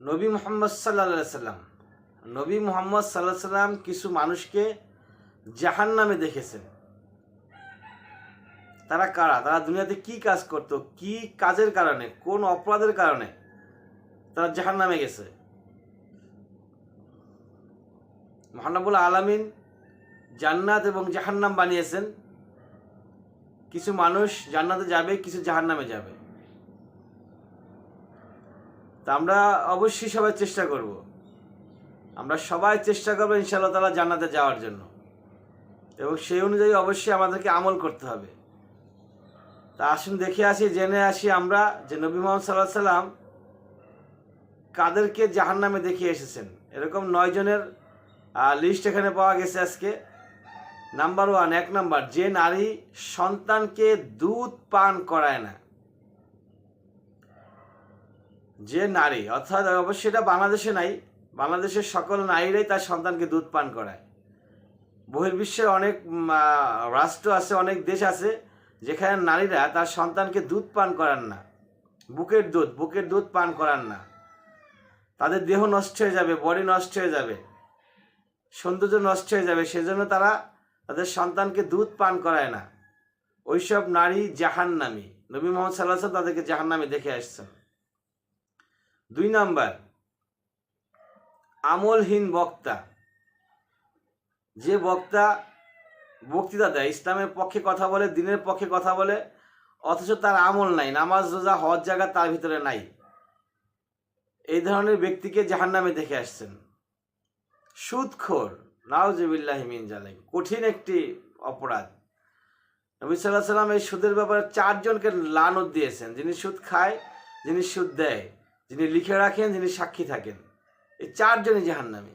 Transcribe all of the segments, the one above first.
নবী মোহাম্মদ সাল্লা সাল্লাম, নবী মোহাম্মদ সাল্লাহ সাল্লাম কিছু মানুষকে জাহান নামে দেখেছেন। তারা কারা? তারা দুনিয়াতে কি কাজ করত? কি কাজের কারণে? কোন অপরাধের কারণে? তারা জাহান নামে গেছে মহানবুল আলামিন জান্নাত এবং জাহান্নাম বানিয়েছেন। কিছু মানুষ জান্নাতে যাবে, কিছু জাহান্নামে যাবে। তা আমরা অবশ্যই সবাই চেষ্টা করব। আমরা সবাই চেষ্টা করব ইনশাআল্লাহ তালা জান্নাতে যাওয়ার জন্য। এবং সেই অনুযায়ী অবশ্যই আমাদেরকে আমল করতে হবে। তা আসুন দেখে আসি, জেনে আসি আমরা যে নবী মোহাম্মদ সাল্লাহ সাল্লাম কাদেরকে জাহান নামে দেখিয়ে এসেছেন। এরকম নয় জনের লিস্ট এখানে পাওয়া গেছে আজকে। নাম্বার ওয়ান এক নাম্বার যে নারী সন্তানকে দুধ পান করায় না। যে নারী, অর্থাৎ অবশ্যই এটা বাংলাদেশে নাই, বাংলাদেশের সকল নারীরাই তার সন্তানকে দুধ পান করায়। বহির্বিশ্বের অনেক রাষ্ট্র আছে, অনেক দেশ আছে, যেখানে নারীরা তার সন্তানকে দুধ পান করান না। বুকের দুধ বুকের দুধ পান করান না। তাদের দেহ নষ্ট হয়ে যাবে, বডি নষ্ট হয়ে যাবে, সৌন্দর্য নষ্ট হয়ে যাবে, সেজন্য তারা তাদের সন্তানকে দুধ পান করায় না। ওইসব নারী জাহান্নামী। নবী মোহাম্মদ সাল্লাহ তাদেরকে জাহান্নামী দেখে আসছেন। দুই নাম্বার, আমলহীন বক্তা। যে বক্তা বক্তৃতা দেয়, ইসলামের পক্ষে কথা বলে, দিনের পক্ষে কথা বলে, অথচ তার আমল নাই, নামাজ, রোজা, হজ জায়গা তার ভিতরে নাই। এই ধরনের ব্যক্তিকে জাহান্নামে দেখে আসছেন। সুদখোর, নাউজবিল্লাহ মিন কঠিন একটি অপরাধ। নবী সাল্লাহ সাল্লাম এই সুদের ব্যাপারে চারজনকে লানত দিয়েছেন। যিনি সুদ খায়, যিনি সুদ দেয়। যিনি লিখে রাখেন, যিনি সাক্ষী থাকেন, এই চারজনই জাহান্নামী।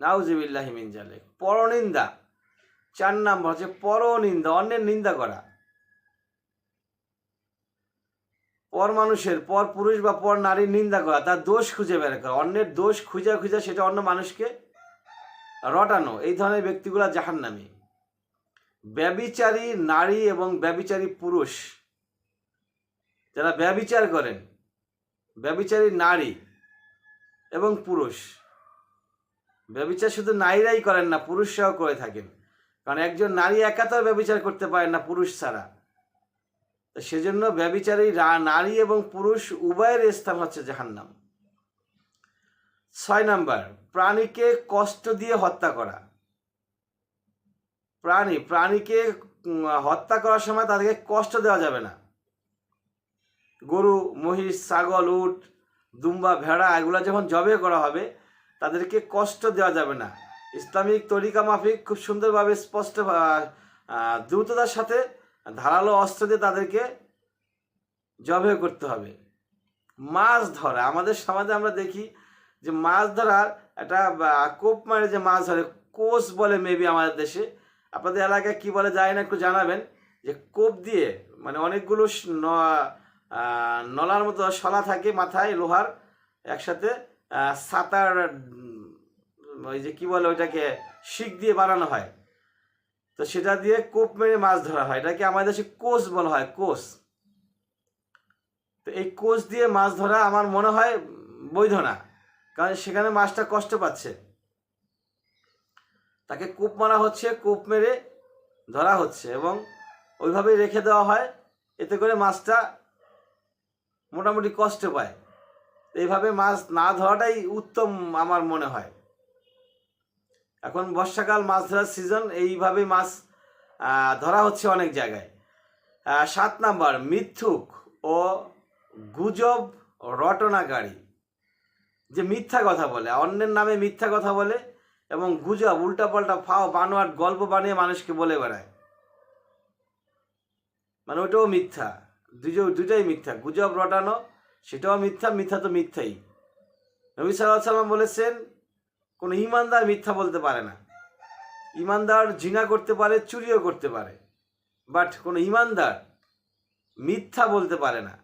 নাউজবিল্লাহ মিন জালেম পরনিন্দা, চার নাম্বার হচ্ছে পরনিন্দা, অন্যের নিন্দা করা। পর মানুষের, পর পুরুষ বা পর নারীর নিন্দা করা, তার দোষ খুঁজে বের করা। অন্যের দোষ খুঁজে খুঁজে সেটা অন্য মানুষকে রটানো। এই ধরনের ব্যক্তিগুলা জাহান্নামী। ব্যবিচারী নারী এবং ব্যবিচারী পুরুষ, যারা ব্যবিচার করেন ব্যবিচারী নারী এবং পুরুষ। ব্যবিচার শুধু নারীরাই করেন না, পুরুষরাও করে থাকেন। কারণ একজন নারী একা তো ব্যবিচার করতে পারেন না, পুরুষ ছাড়া। সেজন্য ব্যবিচারী নারী এবং পুরুষ উভয়ের স্থান হচ্ছে জাহান্নাম। ছয় নাম্বার, প্রাণীকে কষ্ট দিয়ে হত্যা করা। প্রাণী, প্রাণীকে হত্যা করার সময় তাদেরকে কষ্ট দেওয়া যাবে না। গরু, মহিষ, ছাগল, উট, দুম্বা, ভেড়া এগুলো যখন জবে করা হবে, তাদেরকে কষ্ট দেওয়া যাবে না। ইসলামিক তরিকা মাফিক খুব সুন্দরভাবে স্পষ্ট দ্রুততার সাথে ধারালো অস্ত্র দিয়ে তাদেরকে জবে করতে হবে। মাছ ধরা, আমাদের সমাজে আমরা দেখি যে মাছ ধরার একটা কোপ মারে যে মাছ ধরে কোষ বলে মেবি আমাদের দেশে। আপনাদের এলাকায় কি বলে যায় না, একটু জানাবেন যে কোপ দিয়ে মানে অনেকগুলো নলার মতো শলা থাকে মাথায়, লোহার, একসাথে সাতার ওই যে কি বলে ওইটাকে, শিক দিয়ে বানানো হয়। তো সেটা দিয়ে কোপ মেরে মাছ ধরা হয়। এটাকে আমাদের দেশে কোষ বলা হয়, কোষ। তো এই কোষ দিয়ে মাছ ধরা আমার মনে হয় বৈধ না, কারণ সেখানে মাছটা কষ্ট পাচ্ছে। তাকে কূপ মারা হচ্ছে, কূপ মেরে ধরা হচ্ছে এবং ওইভাবেই রেখে দেওয়া হয়। এতে করে মাছটা মোটামুটি কষ্ট পায়। এইভাবে মাছ না ধরাটাই উত্তম আমার মনে হয়। এখন বর্ষাকাল, মাছ ধরার সিজন এইভাবে মাছ ধরা হচ্ছে অনেক জায়গায়। সাত নাম্বার, মিথ্যুক ও গুজব রটনাকারী। যে মিথ্যা কথা বলে, অন্যের নামে মিথ্যা কথা বলে এবং গুজব, উল্টাপাল্টা ফাও, বানোয়াট গল্প বানিয়ে মানুষকে বলে বেড়ায়। মানে ওটাও মিথ্যা। দুটো দুটাই মিথ্যা। গুজব রটানো, সেটাও মিথ্যা মিথ্যা তো মিথ্যাই। নবী সাল্লাহ সাল্লাম বলেছেন, কোনো ইমানদার মিথ্যা বলতে পারে না। ইমানদার জিনা করতে পারে, চুরিও করতে পারে। বাট কোনো ইমানদার মিথ্যা বলতে পারে না।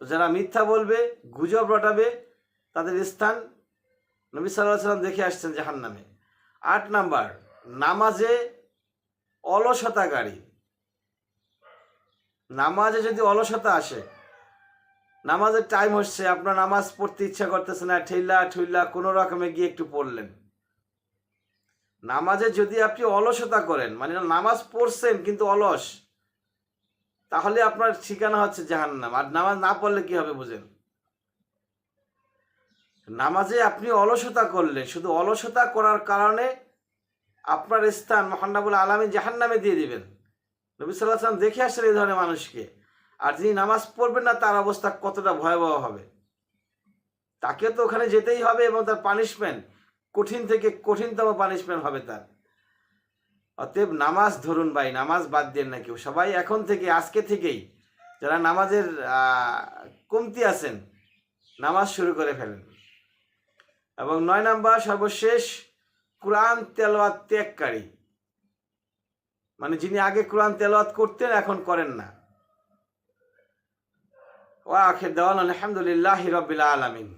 তো যারা মিথ্যা বলবে, গুজব রটাবে, তাদের স্থান নবী সাল্লাহ সাল্লাম দেখে আসছেন জাহান নামে আট নাম্বার, নামাজে অলসতাকারী নামাজে যদি অলসতা আসে, নামাজের টাইম হচ্ছে, আপনার নামাজ পড়তে ইচ্ছা করতেছে না, ঠেলা ঠুইলা কোনো রকমে গিয়ে একটু পড়লেন। নামাজে যদি আপনি অলসতা করেন মানে নামাজ পড়ছেন কিন্তু অলস, তাহলে আপনার ঠিকানা হচ্ছে জাহান্নাম। আর নামাজ না পড়লে কি হবে বুঝেন? নামাজে আপনি অলসতা করলেন, শুধু অলসতা করার কারণে আপনার স্থান মহান্নাবুল আলমী জাহান্নামে দিয়ে দিবেন। নবী সাল্লাহ সাল্লাম দেখে আসছেন এই ধরনের মানুষকে। আর যিনি নামাজ পড়বেন না, তার অবস্থা কতটা ভয়াবহ হবে? তাকে তো ওখানে যেতেই হবে এবং তার পানিশমেন্ট কঠিন থেকে কঠিনতম পানিশমেন্ট হবে তার। অতএব নামাজ ধরুন ভাই, নামাজ বাদ দেন না কেউ। সবাই এখন থেকে, আজকে থেকেই যারা নামাজের কমতি আছেন, নামাজ শুরু করে ফেলেন। এবং নয় নাম্বার, সর্বশেষ, কোরআন তেলোয়াত ত্যাগকারী। মানে যিনি আগে কোরআন তেলাওয়াত করতেন, এখন করেন না। ওয়া আখির দেওয়ান আলহামদুলিল্লাহ রাব্বিল আলামিন।